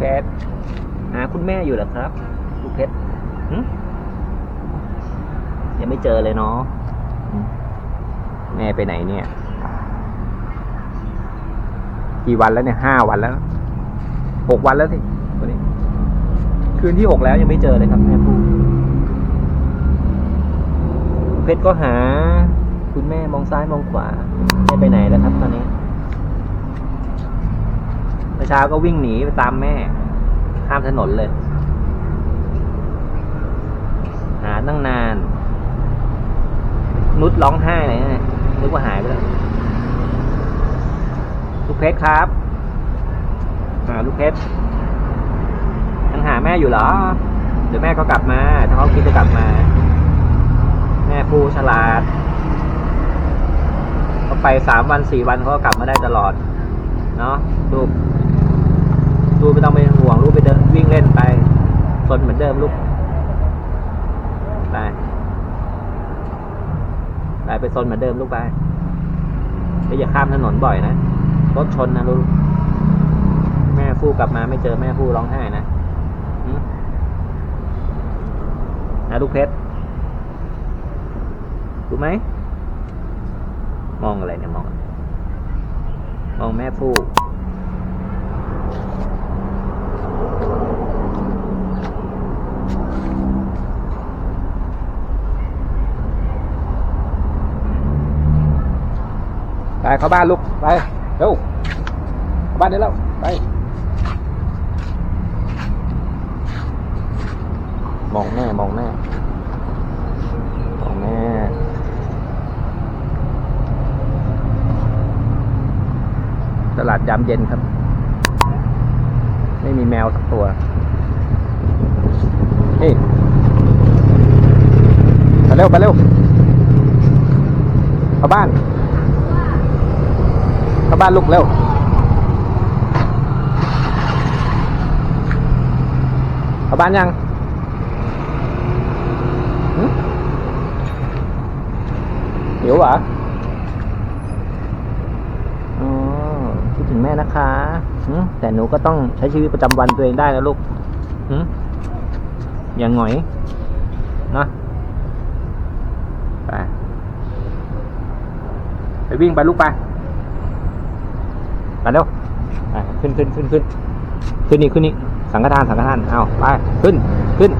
เพชรหาคุณแม่อยู่หรอครับ ลูกเพชรยังไม่เจอเลยเนาะแม่ไปไหนเนี่ย กี่วันแล้วเนี่ยห้าวันแล้วหกวันแล้วสิวันนี้ คืนที่หกแล้วยังไม่เจอเลยครับแม่พูเพชรก็หา คุณแม่มองซ้ายมองขวาไม่ไปไหนแล้วครับตอนนี้ เช้าก็วิ่งหนีไปตามแม่ ข้ามถนนเลย หาตั้งนาน นุชร้องไห้เลยนะนึกว่าหายไปแล้วลูกเพชรครับอ่าลูกเพชรยังหาแม่อยู่เหรอ เดี๋ยวแม่ก็กลับมา ถ้าเขาคิดจะกลับมา แม่ผู้ฉลาดเขาไปสามวันสี่วันเขาก็กลับมาได้ตลอด เนาะลูก ลูกไม่ต้องไปห่วงลูกไปเดินวิ่งเล่นไปสนเหมือนเดิมลูกไปไปไปซนเหมือนเดิมลูกไปไปอย่าข้ามถนนบ่อยนะรถชนนะลูกแม่ฟู่กลับมาไม่เจอแม่ฟู่ร้องไห้นะนะลูกเพชรรู้ไหมมองอะไรเนี่ยมอง มองแม่ฟู่ ไปเข้าบ้านลูกไปเร็วเข้าบ้านได้แล้วไป มองแม่มองแม่มองแม่ตลาดยามเย็นครับ ไม่มีแมวสักตัว นี่ไปเร็วไปเร็วเข้าบ้าน เข้าบ้านลูกเร็วเข้าบ้านยังหิวเหรออ๋อคิดถึงแม่นะคะแต่หนูก็ต้องใช้ชีวิตประจำวันตัวเองได้นะลูกอย่างหงอยนะไปไปวิ่งไปลูกไป ไปเร็วขึ้นขึ้นขึ้นขึ้นขึ้นนี่ขึ้นนี่สังฆทานสังฆทานเอาไปขึ้นขึ้น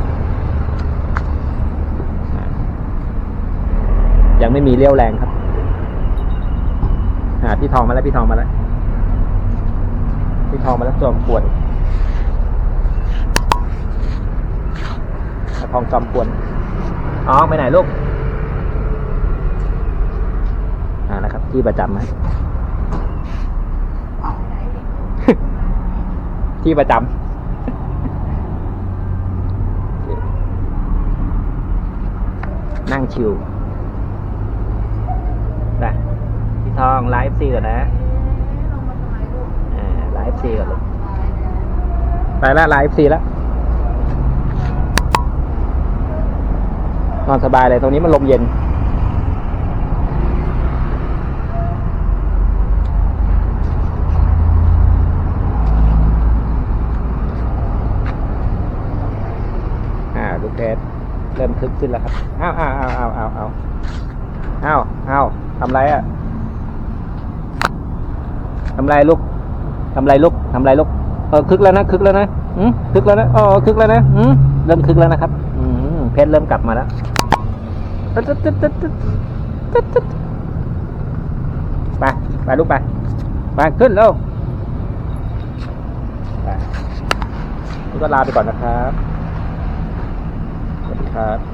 ยังไม่มีเรี่ยวแรงครับอ่าพี่ทองมาแล้วพี่ทองมาแล้วพี่ทองมาแล้วจอมปวนทองจอมปวนอ๋อไปไหนลูกอ่านะครับที่ประจำไหม ที่ประจำนั่งชิวไปพี่ทองไลฟ์ซีก่อนนะไลฟ์ซีก่อนลูกไปแล้วไลฟ์ซีแล้วนอนสบายเลยตรงนี้มันลมเย็น ลูกเพชรเริ่มคึกขึ้นแล้วครับอ้าวอ้าวอ้าวอ้าวอ้าวอ้าวอ้าวอ้าวทำไรอะทำไรลูกทำไรลูกทำไรลูกเออคึกแล้วนะคึกแล้วนะอืมคึกแล้วนะอ๋อคึกแล้วนะอืมเริ่มคึกแล้วนะครับอืมเพชรเริ่มกลับมาแล้วตึ๊ดตึ๊ดตึ๊ดตึ๊ดตึ๊ดไปไปลูกไปไปขึ้นเร็วไปก็ลาไปก่อนนะครับ ครับ